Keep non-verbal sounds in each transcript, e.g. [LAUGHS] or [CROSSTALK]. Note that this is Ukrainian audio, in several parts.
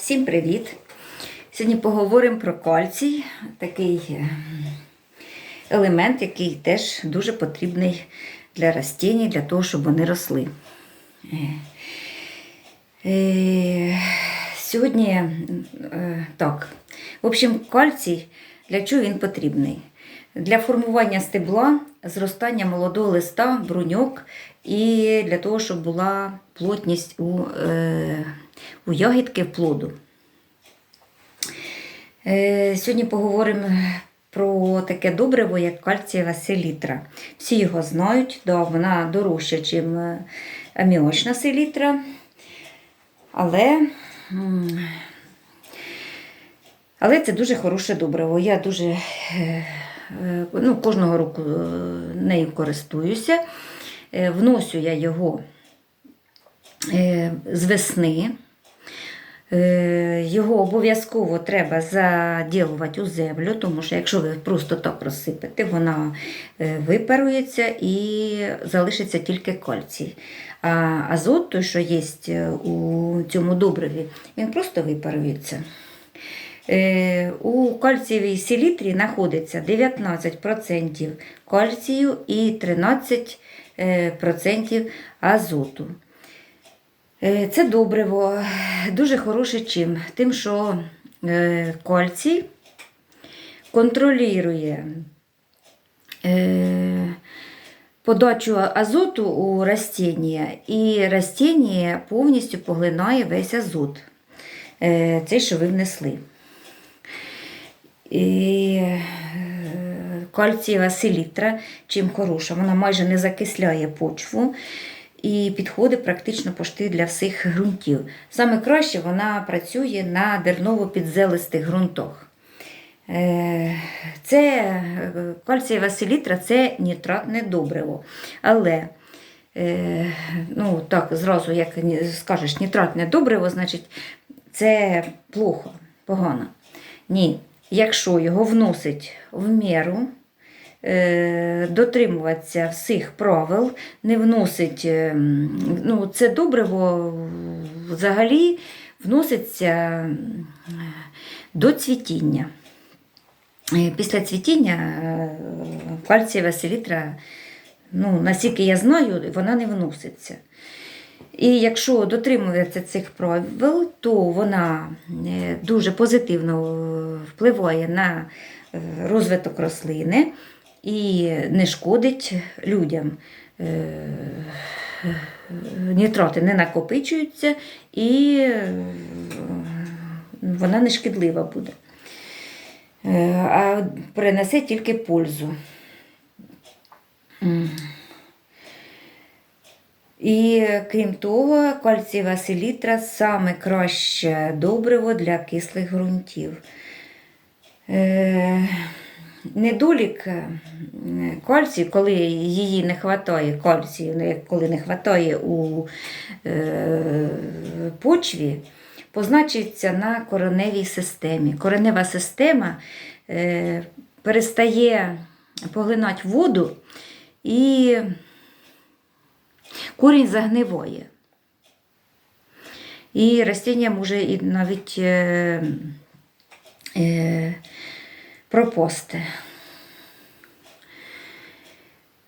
Всім привіт! Сьогодні поговоримо про кальцій, такий е, елемент, який теж дуже потрібний для растінь, для того, щоб вони росли. Е, е, Сьогодні так. В общем, кальцій для чого він потрібний? Для формування стебла, зростання молодого листа, бруньок і для того, щоб була плотність у, е, у ягідки плоду. Е, Сьогодні поговоримо про таке добриво, як кальцієва селітра. Всі його знають, да, вона дорожча, ніж аміочна селітра. Але, але це дуже хороше добриво. Я дуже е, е, ну, кожного року е, нею користуюся. Е, Вносю я його е, з весни. Е, Його обов'язково треба заділувати у землю, тому що якщо ви просто так розсипете, вона е, випарується і залишиться тільки кальцій. А азот, той, що є у цьому добриві, він просто випарується. Е, У кальцієвій селітрі знаходиться 19% кальцію і 13% азоту. Е, Це добриво дуже хороше чим? Тим, що е, кальцій контролює е, подачу азоту у растіння, і растіння повністю поглинає весь азот, цей, що ви внесли. І кальцієва селітра, чим хороша, вона майже не закисляє почву і підходить практично пошти для всіх ґрунтів. Саме краще вона працює на дерново-підзелистих ґрунтах. Е, Це е, кальцієва селітра це нітратне добриво. Але е, ну, так, зразу, як скажеш, нітратне добриво, значить це плохо, погано. Ні. Якщо його вносить в міру, дотримуватися всіх правил, не вносить, е, ну, це добриво взагалі вноситься до цвітіння. Е, Після цвітіння е, кальцієва селітра, ну, наскільки я знаю, вона не вноситься. І якщо дотримуватися цих правил, то вона е, дуже позитивно е, впливає на е, розвиток рослини і не шкодить людям. Е, Нітрати не накопичуються і е, вона не шкідлива буде. Е, А принесе тільки пользу. І крім того, кальцієва селітра саме краще добриво для кислих ґрунтів. Недолік е, кальцію, коли її не вистачає, кальцію, коли не вистачає у е, почві, позначиться на кореневій системі. Коренева система е, перестає поглинати воду і корінь загниває. І растіння може і навіть е, е, пропасти.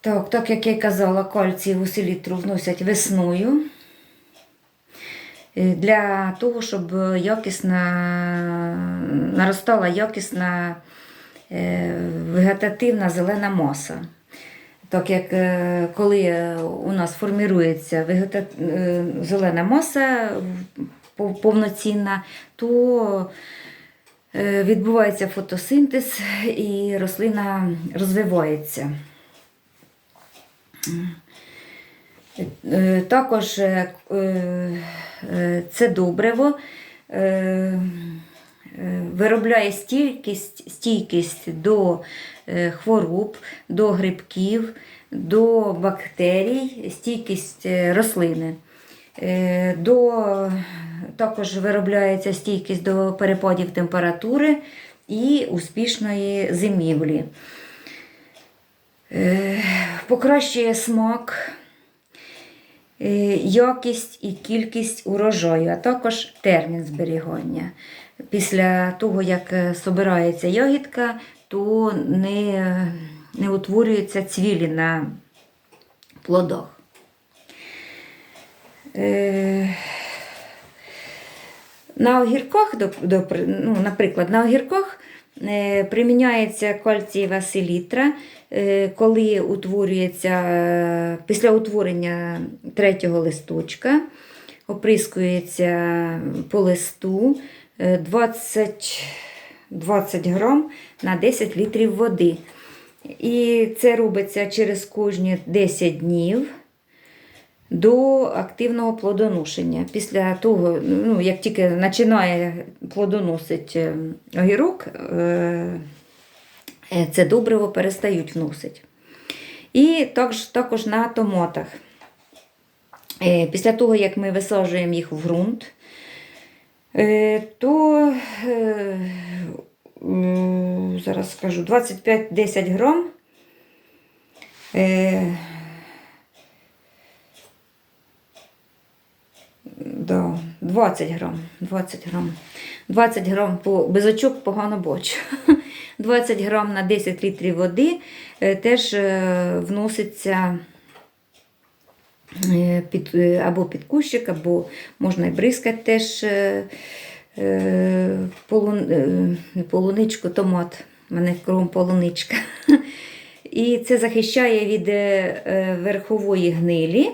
Так, так як я казала, кальцієву селітру вносять весною. е, Для того, щоб якісна, наростала якісна е, вегетативна зелена маса. Так як е, коли у нас формірується вегета... зелена маса повноцінна, то відбувається фотосинтез і рослина розвивається. Е, Також е, е, це добриво е, е, виробляє стійкість, стійкість до е, хвороб, до грибків, до бактерій, стійкість е, рослини. Е, До, також виробляється стійкість до перепадів температури і успішної зимівлі. Е, Покращує смак е, якість і кількість урожаю, а також термін зберігання. Після того, як собирається ягідка, то не, не утворюються цвілі на плодах. Е, на огірках, ну, наприклад, на огірках е, приміняється кальцієва селітра, е, коли утворюється після утворення третього листочка, оприскується по листу е, 20, 20 грам на 10 літрів води. І це робиться через кожні 10 днів до активного плодоношення. Після того, ну, як тільки починає плодоносити е, огірок, е, е, це добриво перестають вносити. І також, також на томатах. Після того, як ми висаджуємо їх в ґрунт, то зараз скажу 25-10 грам. Да, 20 грам. 20 грам. 20 грам по без очок погано бачу. [LAUGHS] 20 грам на 10 літрів води е, теж е, вноситься е, під, або під кущик, або можна і бризкати теж полун, полуничку, томат. У мене кром полуничка. [LAUGHS] І це захищає від верхової гнилі.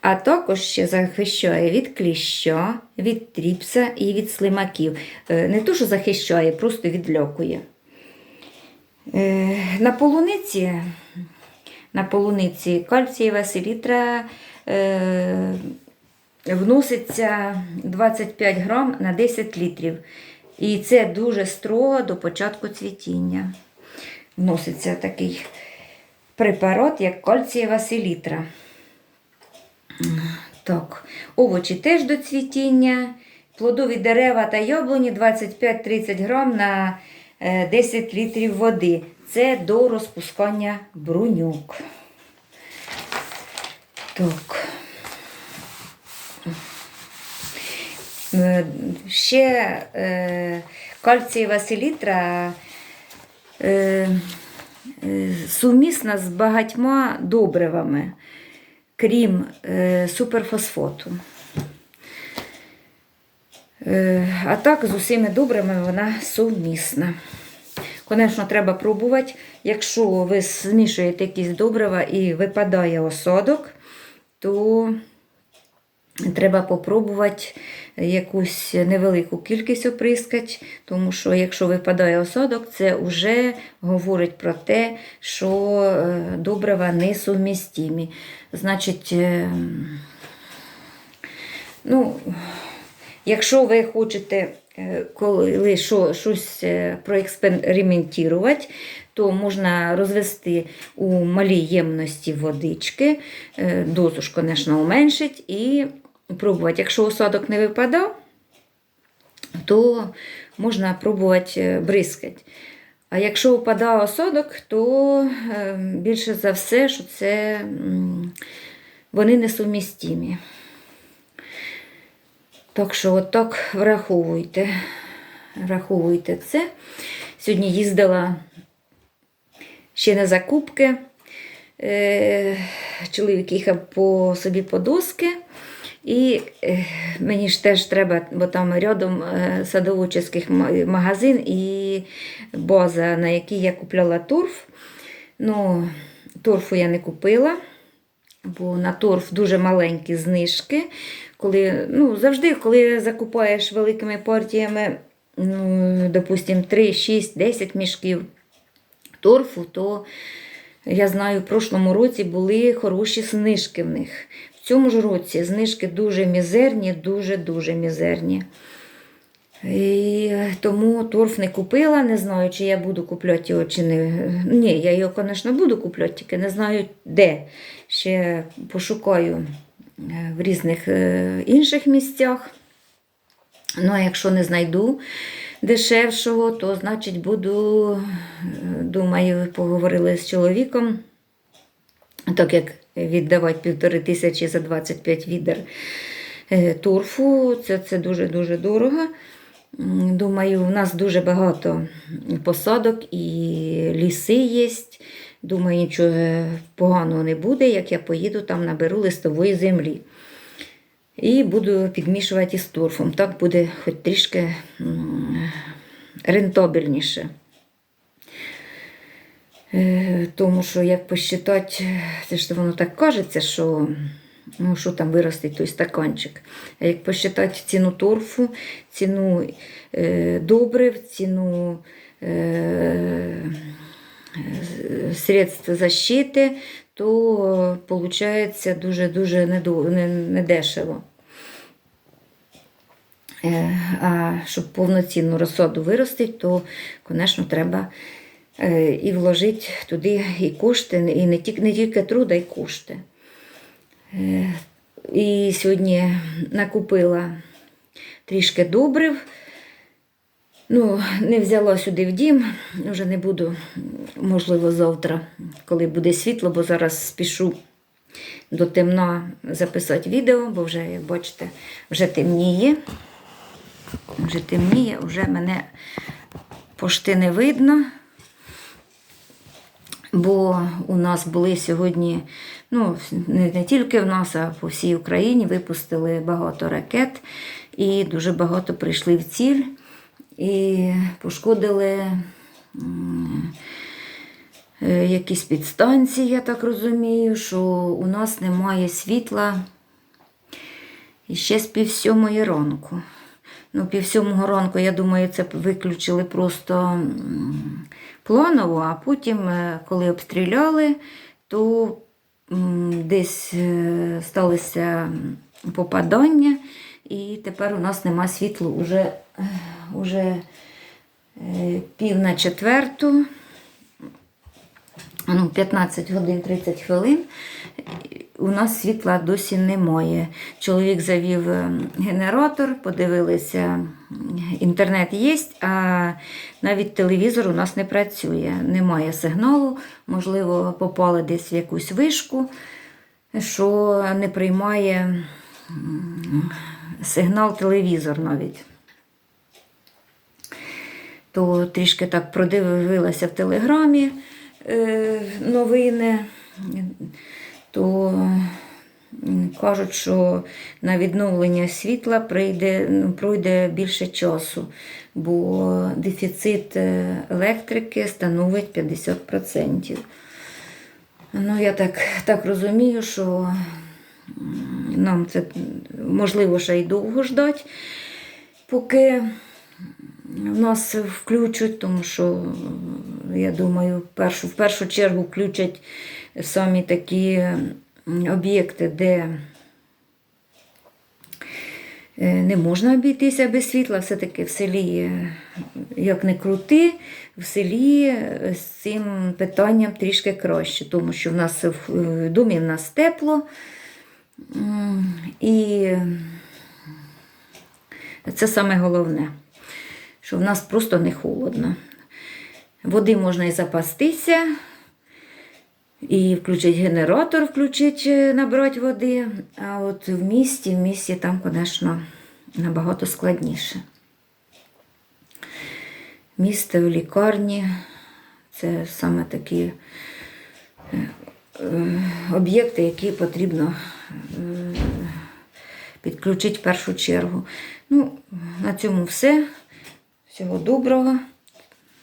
А також ще захищає від кліща, від тріпса і від слимаків. Е, Не то, що захищає, просто відлякує. Е, На полуниці, на полуниці кальцієва селітра е, вноситься 25 грам на 10 літрів. І це дуже строго до початку цвітіння. Вноситься такий препарат, як кальцієва селітра. Так, овочі теж до цвітіння. Плодові дерева та яблуні 25-30 грам на е, 10 літрів води. Це до розпускання бруньок. Так. Е, Ще е, кальцієва селітра е, е, сумісна з багатьма добривами крім е, суперфосфоту. Е, а так, з усіми добрими вона сумісна. Звісно, треба пробувати. Якщо ви змішуєте якісь добрива і випадає осадок, то треба попробувати якусь невелику кількість оприскати, тому що якщо випадає осадок, це вже говорить про те, що е, добрива несумістимі. Значить, е, ну, якщо ви хочете е, коли що, щось проекспериментувати, то можна розвести у малій ємності водички, дозу ж, звісно, уменшить і пробувати. Якщо осадок не випадав, то можна пробувати е, бризкати. А якщо впадає осадок, то е, більше за все, що це вони несумістимі. Так що от так враховуйте. Враховуйте це. Сьогодні їздила ще на закупки. Е, Чоловік їхав по собі по доски. І е, мені ж теж треба, бо там рядом е, садоводчий магазин і база, на якій я купляла торф. Ну, торфу я не купила, бо на торф дуже маленькі знижки. Коли, ну, завжди, коли закупаєш великими партіями, ну, допустимо, 3, 6, 10 мішків торфу, то я знаю, в прошлому році були хороші знижки в них. В цьому ж році знижки дуже мізерні, дуже-дуже мізерні. І тому торф не купила, не знаю, чи я буду купляти його, чи не. Ні, я його, звісно, буду купляти, тільки не знаю де. Ще пошукаю е, в різних е, інших місцях. Ну, а якщо не знайду дешевшого, то значить буду, е, думаю, поговорили з чоловіком. Так як віддавати півтори тисячі за 25 відер е, торфу. Це, дуже-дуже дорого. Думаю, у нас дуже багато посадок і ліси є. Думаю, нічого поганого не буде, як я поїду там наберу листової землі. І буду підмішувати із торфом. Так буде хоч трішки рентабельніше. Е, Тому що, як посчитати, це ж воно так кажеться, що ну, що там виростить той стаканчик. А як посчитати ціну торфу, ціну е, добрив, ціну е, средств защити, то виходить дуже-дуже недешево. Е, А щоб повноцінну розсаду виростити, то, звісно, треба і вложити туди і кошти, і не тільки, не тільки труд, а кошти. Е, І сьогодні накупила трішки добрив. Ну, не взяла сюди в дім, вже не буду, можливо, завтра, коли буде світло, бо зараз спішу до темна записати відео, бо вже, як бачите, вже темніє. Вже темніє, вже мене пошти не видно. Бо у нас були сьогодні, ну, не, тільки в нас, а по всій Україні випустили багато ракет і дуже багато прийшли в ціль і пошкодили е, якісь підстанції, я так розумію, що у нас немає світла ще з пів сьомої ранку. Ну, пів сьомого ранку, я думаю, це виключили просто планово, а потім, е, коли обстріляли, то десь е, сталося попадання, і тепер у нас нема світла уже, уже е, пів на четверту, ну, 15 годин 30 хвилин. У нас світла досі немає. Чоловік завів е, генератор, подивилися, інтернет є, а навіть телевізор у нас не працює. Немає сигналу, можливо, попали десь в якусь вишку, що не приймає сигнал телевізор навіть. То трішки так продивилася в телеграмі е, новини, то кажуть, що на відновлення світла прийде, ну, пройде більше часу, бо дефіцит е, електрики становить 50%. Ну, я так, так розумію, що нам це можливо ще й довго ждати, поки в нас включать, тому що, я думаю, в першу, в першу чергу включать самі такі об'єкти, де е, не можна обійтися без світла. Все-таки в селі, е, як не крути, в селі е, з цим питанням трішки краще, тому що в нас в в домі в нас тепло. І це саме головне, що в нас просто не холодно. Води можна і запастися, і включити генератор, включити, набрати води. А от в місті, в місті там, звісно, набагато складніше. Місто в лікарні це саме такі е, е, об'єкти, які потрібно е, підключити в першу чергу. Ну, на цьому все. Всього доброго.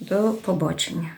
До побачення.